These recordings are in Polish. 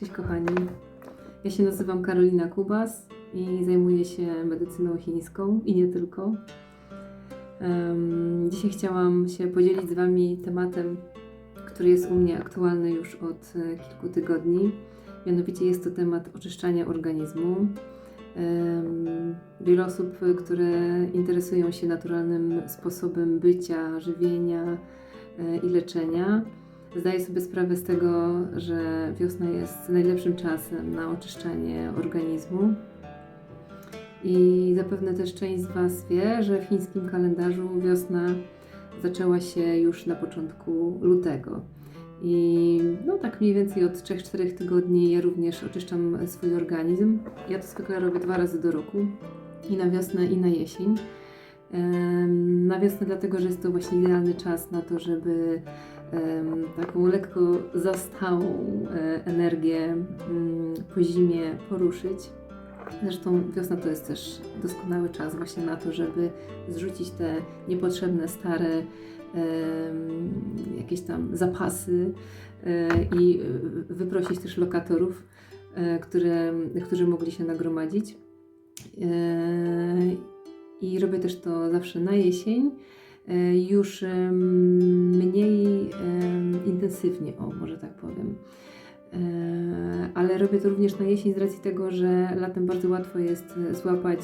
Cześć kochani. Ja się nazywam Karolina Kubas i zajmuję się medycyną chińską i nie tylko. Dzisiaj chciałam się podzielić z Wami tematem, który jest u mnie aktualny już od e, kilku tygodni. Mianowicie jest to temat oczyszczania organizmu. Wiele osób, które interesują się naturalnym sposobem bycia, żywienia e, i leczenia, Zdaję sobie sprawę z tego, że wiosna jest najlepszym czasem na oczyszczanie organizmu. I zapewne też część z Was wie, że w chińskim kalendarzu wiosna zaczęła się już na początku lutego. I no tak mniej więcej od 3-4 tygodni ja również oczyszczam swój organizm. Ja to zwykle robię dwa razy do roku, i na wiosnę, i na jesień. Na wiosnę dlatego, że jest to właśnie idealny czas na to, żeby taką lekko zastałą e, energię mm, po zimie poruszyć. Zresztą wiosna to jest też doskonały czas właśnie na to, żeby zrzucić te niepotrzebne, stare jakieś tam zapasy e, i wyprosić też lokatorów, e, które, którzy mogli się nagromadzić. I robię też to zawsze na jesień, już em, mniej intensywnie, o może tak powiem. E, Ale robię to również na jesień z racji tego, że latem bardzo łatwo jest e, złapać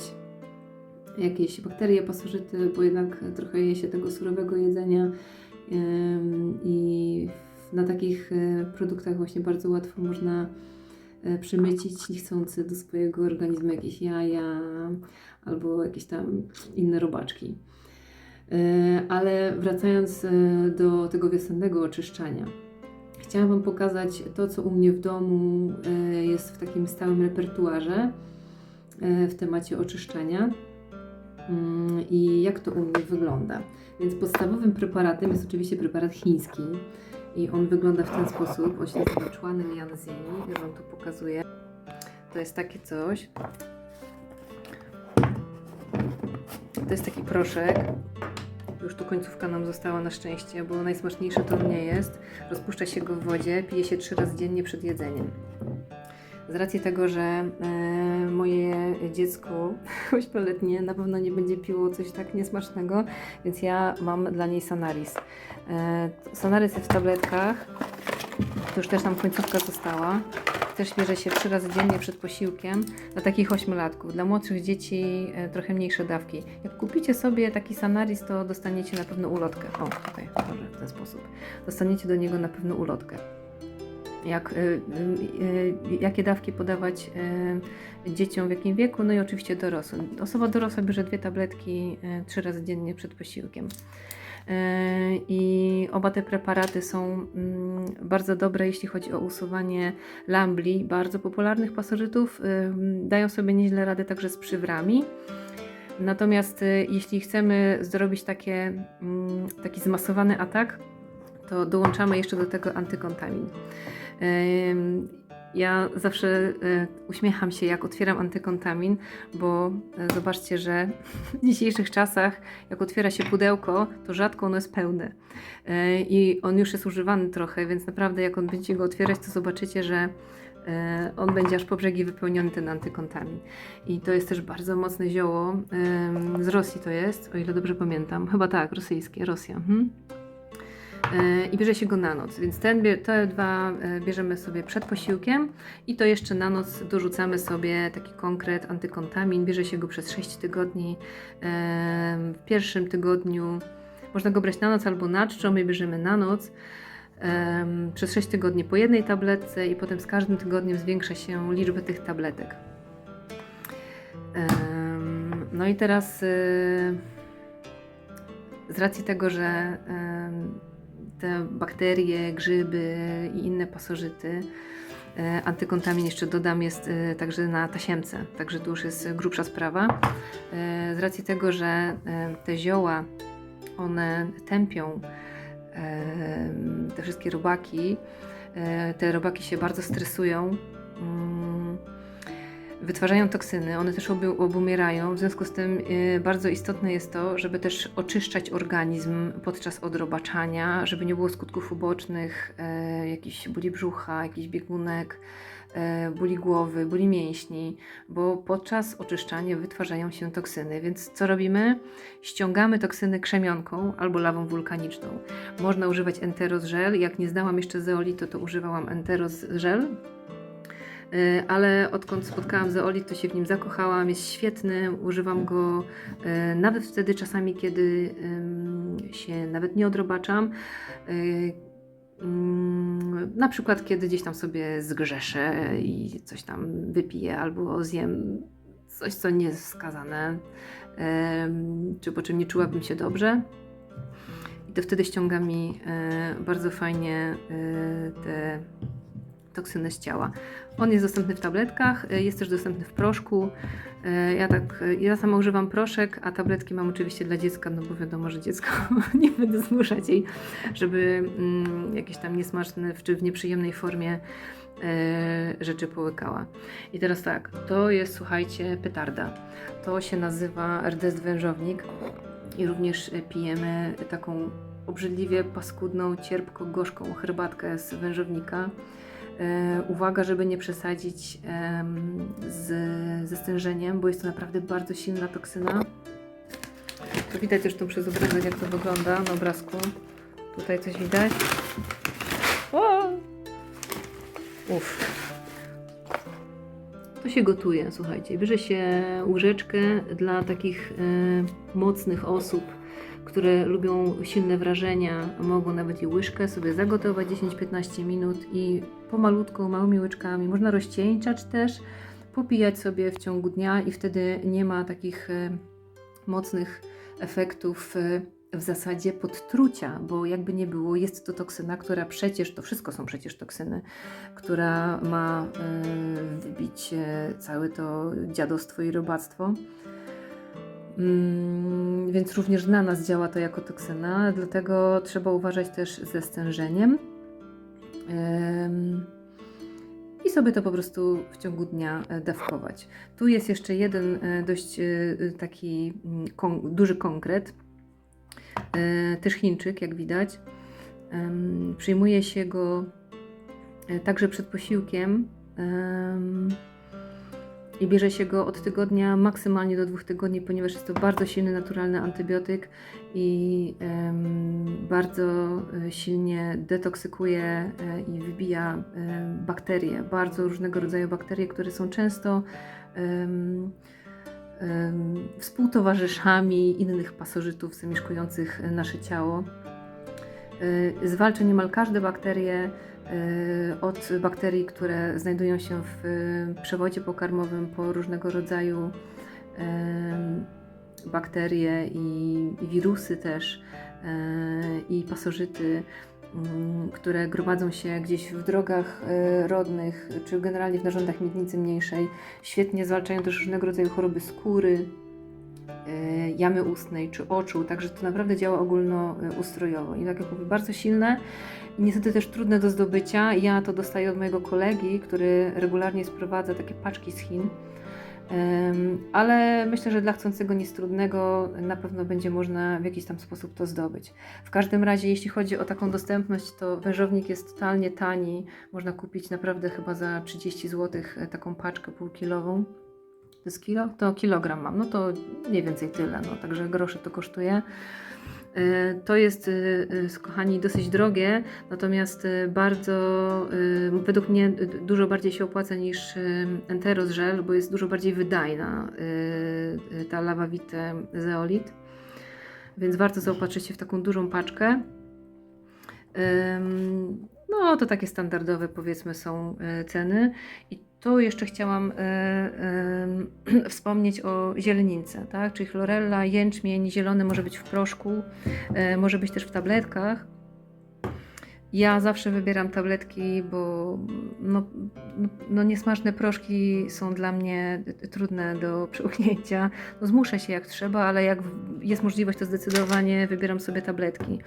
jakieś bakterie, pasożyty, bo jednak trochę je się tego surowego jedzenia i na takich e, produktach właśnie bardzo łatwo można e, przymycić niechcący do swojego organizmu jakieś jaja albo jakieś tam inne robaczki. E, Ale wracając e, do tego wiosennego oczyszczania, chciałam Wam pokazać to, co u mnie w domu e, jest w takim stałym repertuarze w temacie oczyszczania Mm, i jak to u mnie wygląda. Więc podstawowym preparatem jest oczywiście preparat chiński i on wygląda w ten sposób. On się nazywa człanem Janzini. Ja Wam tu pokazuję. To jest takie coś. To jest taki proszek. Już tu końcówka nam została na szczęście, bo najsmaczniejsze to nie jest. Rozpuszcza się go w wodzie, pije się trzy razy dziennie przed jedzeniem. Z racji tego, że e, moje dziecko ośmioletnie na pewno nie będzie piło coś tak niesmacznego, więc ja mam dla niej Sanaris. E, Sanaris jest w tabletkach, to już też nam końcówka została. Też bierze się trzy razy dziennie przed posiłkiem dla takich ośmiolatków. Dla młodszych dzieci e, trochę mniejsze dawki. Jak kupicie sobie taki Sanaris, to dostaniecie na pewno ulotkę. O, tutaj, może w ten sposób. Dostaniecie do niego na pewno ulotkę jak, y, y, y, jakie dawki podawać dzieciom w jakim wieku, no i oczywiście dorosłym. Osoba dorosła bierze dwie tabletki trzy razy dziennie przed posiłkiem. I oba te preparaty są mm, bardzo dobre, jeśli chodzi o usuwanie lambli, bardzo popularnych pasożytów. Dają sobie nieźle radę także z przywrami. Natomiast jeśli chcemy zrobić takie, mm, taki zmasowany atak, to dołączamy jeszcze do tego antykontamin. Ja zawsze e, uśmiecham się, jak otwieram antykontamin, bo e, zobaczcie, że w dzisiejszych czasach, jak otwiera się pudełko, to rzadko ono jest pełne. E, I on już jest używany trochę, więc naprawdę, jak on będzie go otwierać, to zobaczycie, że on będzie aż po brzegi wypełniony ten antykontamin. I to jest też bardzo mocne zioło. Z Rosji to jest, o ile dobrze pamiętam. Chyba tak, rosyjskie, Rosja. Mhm. E, i bierze się go na noc. Więc ten, te dwa e, bierzemy sobie przed posiłkiem i to jeszcze na noc dorzucamy sobie taki konkret antykontamin. Bierze się go przez 6 tygodni. E, W pierwszym tygodniu można go brać na noc albo na czczo, my bierzemy na noc. Przez 6 tygodni po jednej tabletce i potem z każdym tygodniem zwiększa się liczbę tych tabletek. No i teraz z racji tego, że te bakterie, grzyby i inne pasożyty. E, Antykontamin jeszcze dodam jest e, także na tasiemce, także tu już jest grubsza sprawa. E, Z racji tego, że te zioła, one tępią te wszystkie robaki, te robaki się bardzo stresują. Wytwarzają toksyny, one też obu- obumierają, w związku z tym y, bardzo istotne jest to, żeby też oczyszczać organizm podczas odrobaczania, żeby nie było skutków ubocznych, e, jakichś bóli brzucha, jakichś biegunek, e, bóli głowy, bóli mięśni, bo podczas oczyszczania wytwarzają się toksyny, więc co robimy? Ściągamy toksyny krzemionką albo lawą wulkaniczną. Można używać enteros żel, jak nie znałam jeszcze zeolitu, to używałam enteros żel, ale odkąd spotkałam zeolit, to się w nim zakochałam. Jest świetny, używam go y, nawet wtedy czasami, kiedy się nawet nie odrobaczam. Y, ym, Na przykład, kiedy gdzieś tam sobie zgrzeszę i coś tam wypiję albo zjem coś, co nie jest wskazane, czy po czym nie czułabym się dobrze. I to wtedy ściąga mi y, bardzo fajnie y, te toksyny z ciała. On jest dostępny w tabletkach, y, jest też dostępny w proszku. Y, Ja tak, y, ja sama używam proszek, a tabletki mam oczywiście dla dziecka, no bo wiadomo, że dziecko nie będę zmuszać jej, żeby mm, jakieś tam niesmaczne czy w nieprzyjemnej formie rzeczy połykała. I teraz tak, to jest, słuchajcie, petarda. To się nazywa RDS wężownik i również pijemy taką obrzydliwie paskudną, cierpko-gorzką herbatkę z wężownika. E, uwaga, żeby nie przesadzić z, ze stężeniem, bo jest to naprawdę bardzo silna toksyna. To widać tu przez obrazek, jak to wygląda na obrazku. Tutaj coś widać. O! Uff. To się gotuje, słuchajcie. Bierze się łyżeczkę dla takich e, mocnych osób, które lubią silne wrażenia, mogą nawet i łyżkę sobie zagotować 10-15 minut i pomalutko, małymi łyczkami. Można rozcieńczać też, popijać sobie w ciągu dnia i wtedy nie ma takich e, mocnych efektów e, w zasadzie podtrucia, bo jakby nie było, jest to toksyna, która przecież, to wszystko są przecież toksyny, która ma e, wybić całe to dziadostwo i robactwo. Mm, więc również na nas działa to jako toksyna, dlatego trzeba uważać też ze stężeniem. I sobie to po prostu w ciągu dnia e, dawkować. Tu jest jeszcze jeden e, dość e, taki mm, duży konkret, też Chińczyk, jak widać. Przyjmuje się go także przed posiłkiem. I bierze się go od tygodnia maksymalnie do dwóch tygodni, ponieważ jest to bardzo silny, naturalny antybiotyk i em, bardzo e, silnie detoksykuje e, i wybija e, bakterie, bardzo różnego rodzaju bakterie, które są często em, em, współtowarzyszami innych pasożytów zamieszkujących nasze ciało. E, Zwalcza niemal każde bakterie, e, od bakterii, które znajdują się w e, przewodzie pokarmowym, po różnego rodzaju bakterie i, wirusy też, i pasożyty, które gromadzą się gdzieś w drogach rodnych, czy generalnie w narządach miednicy mniejszej. Świetnie zwalczają też różnego rodzaju choroby skóry, jamy ustnej czy oczu, także to naprawdę działa ogólnoustrojowo. I tak jak mówię, bardzo silne i niestety też trudne do zdobycia. Ja to dostaję od mojego kolegi, który regularnie sprowadza takie paczki z Chin. Ale myślę, że dla chcącego nic trudnego na pewno będzie można w jakiś tam sposób to zdobyć. W każdym razie, jeśli chodzi o taką dostępność, to wężownik jest totalnie tani. Można kupić naprawdę chyba za 30 zł taką paczkę półkilową. Jest kilo? To kilogram mam, no to mniej więcej tyle, no także groszy to kosztuje. E, To jest, e, e, kochani, dosyć drogie, natomiast bardzo, według mnie dużo bardziej się opłaca niż Enteros Gel, bo jest dużo bardziej wydajna ta lawawite zeolit. Więc warto zaopatrzyć się w taką dużą paczkę. No, to takie standardowe, powiedzmy, są ceny. I tu jeszcze chciałam e, em, wspomnieć o zielenicy, tak? Czyli chlorella, jęczmień zielony może być w proszku, e, może być też w tabletkach. Ja zawsze wybieram tabletki, bo no, no, niesmaczne proszki są dla mnie trudne do przełknięcia. No zmuszę się jak trzeba, ale jak jest możliwość, to zdecydowanie wybieram sobie tabletki.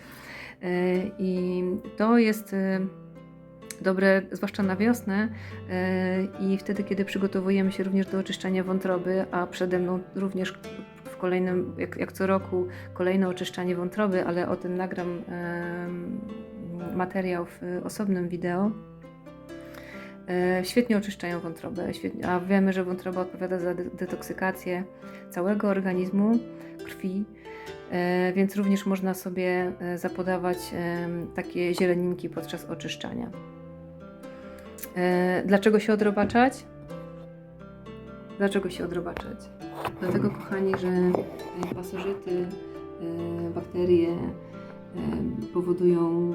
E, I to jest e, dobre zwłaszcza na wiosnę e, i wtedy, kiedy przygotowujemy się również do oczyszczania wątroby, a przede mną również w kolejnym, jak, jak co roku, kolejne oczyszczanie wątroby, ale o tym nagram materiał w osobnym wideo. E, Świetnie oczyszczają wątrobę, świetnie, a wiemy, że wątroba odpowiada za de- detoksykację całego organizmu, krwi, e, więc również można sobie zapodawać takie zieleninki podczas oczyszczania. E, Dlaczego się odrobaczać? Dlaczego się odrobaczać? Dlatego, kochani, że e, pasożyty, e, bakterie powodują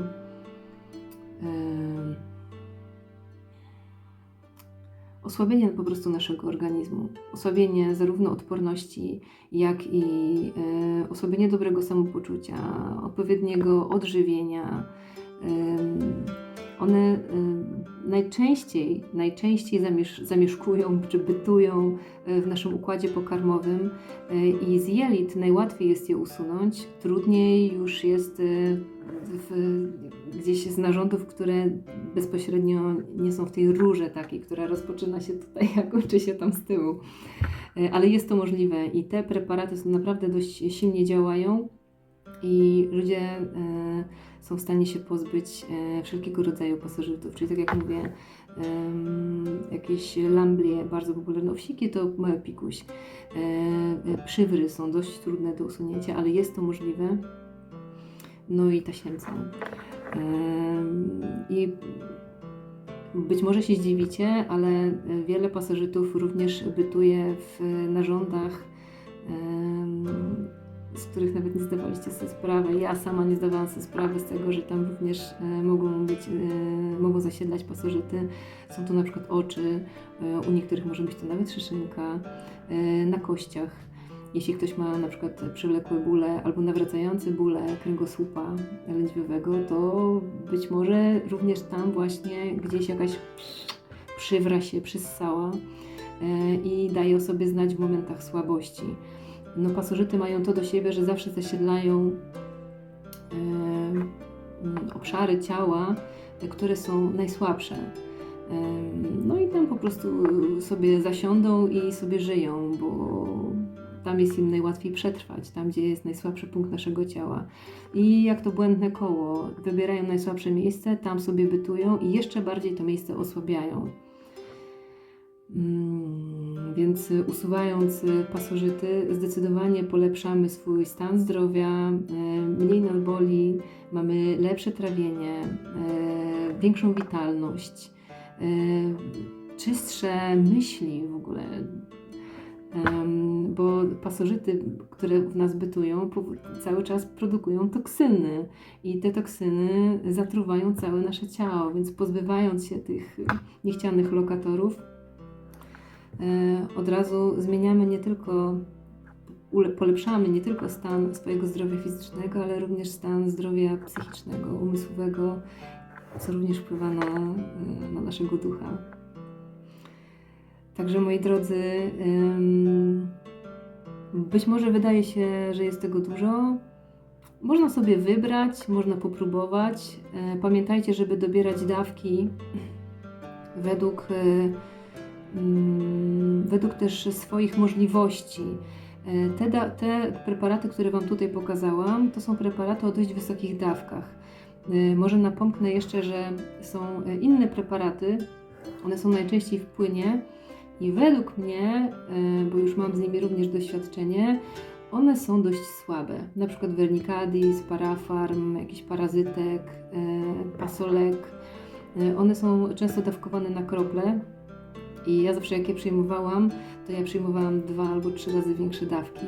osłabienie po prostu naszego organizmu. Osłabienie zarówno odporności, jak i osłabienie dobrego samopoczucia, odpowiedniego odżywienia. One em, najczęściej, najczęściej zamiesz, zamieszkują czy bytują e, w naszym układzie pokarmowym e, i z jelit najłatwiej jest je usunąć, trudniej już jest w, gdzieś z narządów, które bezpośrednio nie są w tej rurze takiej, która rozpoczyna się tutaj, a kończy się tam z tyłu. Ale jest to możliwe i te preparaty są naprawdę dość silnie działają i ludzie są w stanie się pozbyć e, wszelkiego rodzaju pasożytów, czyli tak jak mówię, jakieś lamblie bardzo popularne, owsiki to małe pikuś. E, e, przywry są dość trudne do usunięcia, ale jest to możliwe. No i tasiemca. Em, I być może się zdziwicie, ale wiele pasożytów również bytuje w narządach, z których nawet nie zdawaliście sobie sprawy. Ja sama nie zdawałam sobie sprawy z tego, że tam również e, mogą być, e, mogą zasiedlać pasożyty. Są to na przykład oczy, e, u niektórych może być to nawet szyszynka, na kościach. Jeśli ktoś ma na przykład przewlekłe bóle albo nawracające bóle kręgosłupa lędźwiowego, to być może również tam właśnie gdzieś jakaś przywra się przyssała i daje o sobie znać w momentach słabości. No, pasożyty mają to do siebie, że zawsze zasiedlają obszary ciała, które są najsłabsze. No i tam po prostu sobie zasiądą i sobie żyją, bo tam jest im najłatwiej przetrwać, tam gdzie jest najsłabszy punkt naszego ciała. I jak to błędne koło, wybierają najsłabsze miejsce, tam sobie bytują i jeszcze bardziej to miejsce osłabiają. Mm, Więc y, usuwając y, pasożyty, zdecydowanie polepszamy swój stan zdrowia, y, mniej nas boli, mamy lepsze trawienie, większą witalność, czystsze myśli w ogóle. Bo pasożyty, które w nas bytują, cały czas produkują toksyny i te toksyny zatruwają całe nasze ciało, więc pozbywając się tych niechcianych lokatorów, od razu zmieniamy nie tylko, polepszamy nie tylko stan swojego zdrowia fizycznego, ale również stan zdrowia psychicznego, umysłowego, co również wpływa na, e, na naszego ducha. Także moi drodzy, być może wydaje się, że jest tego dużo. Można sobie wybrać, można popróbować. E, Pamiętajcie, żeby dobierać dawki według, e, według też swoich możliwości. E, Te, te preparaty, które Wam tutaj pokazałam, to są preparaty o dość wysokich dawkach. E, Może napomknę jeszcze, że są e, inne preparaty, one są najczęściej w płynie i według mnie, bo już mam z nimi również doświadczenie, one są dość słabe. Na przykład Vernicadis, Parafarm, jakiś Parazytek, Pasolek. One są często dawkowane na krople i ja zawsze jak je przyjmowałam, to ja przyjmowałam dwa albo trzy razy większe dawki.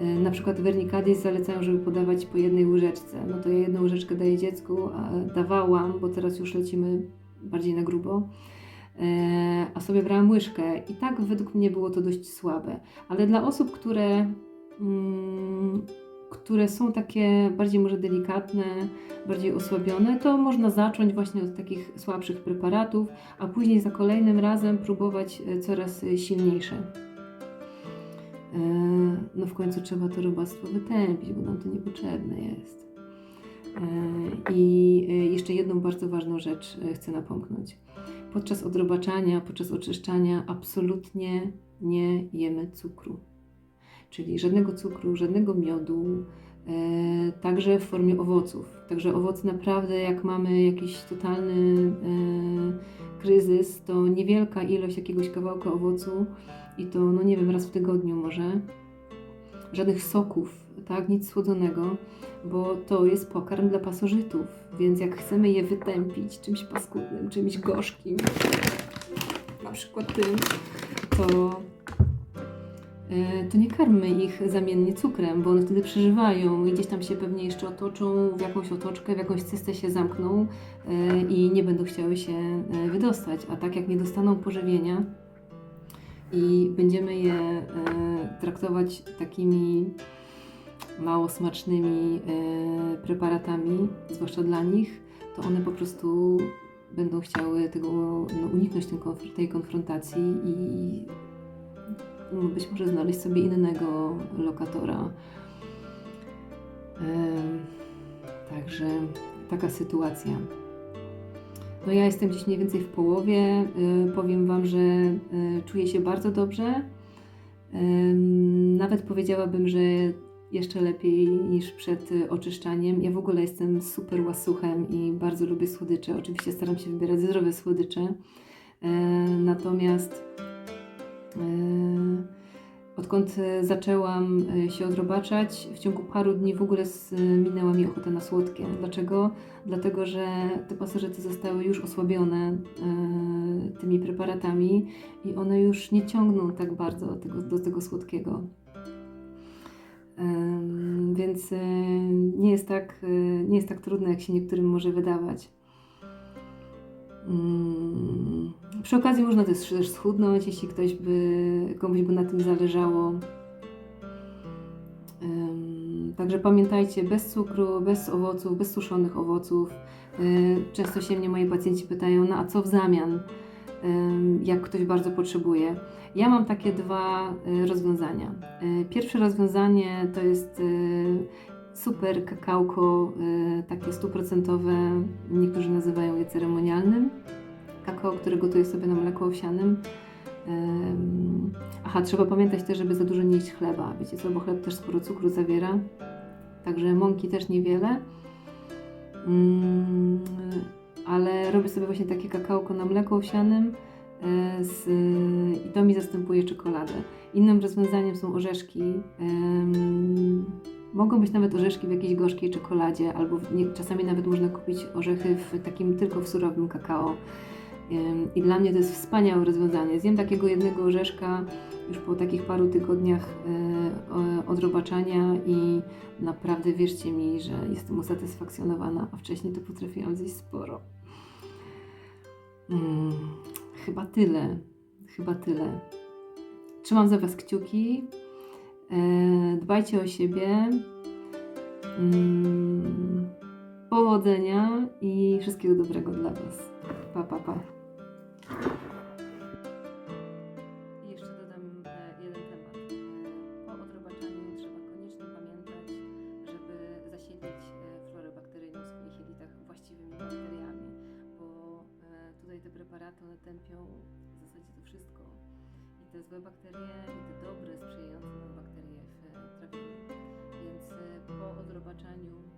E, Na przykład Vernicadis zalecają, żeby podawać po jednej łyżeczce. No to ja jedną łyżeczkę daję dziecku, a dawałam, bo teraz już lecimy bardziej na grubo. E, a sobie brałam łyżkę i tak według mnie było to dość słabe. Ale dla osób, które, mm, które są takie bardziej może delikatne, bardziej osłabione, to można zacząć właśnie od takich słabszych preparatów, a później za kolejnym razem próbować e, coraz e, silniejsze. E, No w końcu trzeba to robactwo wytępić, bo nam to niepotrzebne jest. I jeszcze jedną bardzo ważną rzecz chcę napomknąć. Podczas odrobaczania, podczas oczyszczania absolutnie nie jemy cukru. Czyli żadnego cukru, żadnego miodu, e, także w formie owoców. Także owoce naprawdę, jak mamy jakiś totalny e, kryzys, to niewielka ilość jakiegoś kawałka owocu i to, no nie wiem, raz w tygodniu może. Żadnych soków, tak, nic słodzonego, bo to jest pokarm dla pasożytów, więc jak chcemy je wytępić czymś paskudnym, czymś gorzkim, na przykład tym, to to nie karmy ich zamiennie cukrem, bo one wtedy przeżywają i gdzieś tam się pewnie jeszcze otoczą w jakąś otoczkę, w jakąś cystę się zamkną e, i nie będą chciały się e, wydostać. A tak jak nie dostaną pożywienia i będziemy je e, traktować takimi mało smacznymi e, preparatami, zwłaszcza dla nich, to one po prostu będą chciały tego, no, uniknąć tej konfrontacji i być może znaleźć sobie innego lokatora. Także taka sytuacja. No ja jestem gdzieś mniej więcej w połowie. Y, Powiem Wam, że y, czuję się bardzo dobrze. Nawet powiedziałabym, że jeszcze lepiej niż przed y, oczyszczaniem. Ja w ogóle jestem super łasuchem i bardzo lubię słodycze. Oczywiście staram się wybierać zdrowe słodycze. E, Natomiast odkąd e, zaczęłam e, się odrobaczać, w ciągu paru dni w ogóle minęła mi ochota na słodkie. Dlaczego? Dlatego, że te pasożyty zostały już osłabione e, tymi preparatami i one już nie ciągną tak bardzo do tego, do tego słodkiego. Więc e, nie jest, tak, e, nie jest tak trudne, jak się niektórym może wydawać. Mm, Przy okazji można też też schudnąć, jeśli ktoś by, komuś by na tym zależało. Także pamiętajcie, bez cukru, bez owoców, bez suszonych owoców. Y, Często się mnie moi pacjenci pytają, no a co w zamian, jak ktoś bardzo potrzebuje. Ja mam takie dwa y, rozwiązania. Y, Pierwsze rozwiązanie to jest super kakałko, y, takie stuprocentowe, niektórzy nazywają je ceremonialnym. Kakao, które gotuję sobie na mleku owsianym. Ym, Aha, trzeba pamiętać też, żeby za dużo nie jeść chleba. Wiecie co, bo chleb też sporo cukru zawiera. Także mąki też niewiele. Mm, ale robię sobie właśnie takie kakałko na mleku owsianym e, z, i to mi zastępuje czekoladę. Innym rozwiązaniem są orzeszki. Mogą być nawet orzeszki w jakiejś gorzkiej czekoladzie, albo nie, czasami nawet można kupić orzechy w takim tylko w surowym kakao. I dla mnie to jest wspaniałe rozwiązanie. Zjem takiego jednego orzeszka już po takich paru tygodniach e, odrobaczania i naprawdę wierzcie mi, że jestem usatysfakcjonowana, a wcześniej to potrafiłam zjeść sporo. Mm, chyba tyle. Chyba tyle. Trzymam za Was kciuki. E, dbajcie o siebie. Mm, powodzenia i wszystkiego dobrego dla Was. Pa, pa, pa. E, tępią w zasadzie to wszystko. I te złe bakterie, i te dobre, sprzyjające po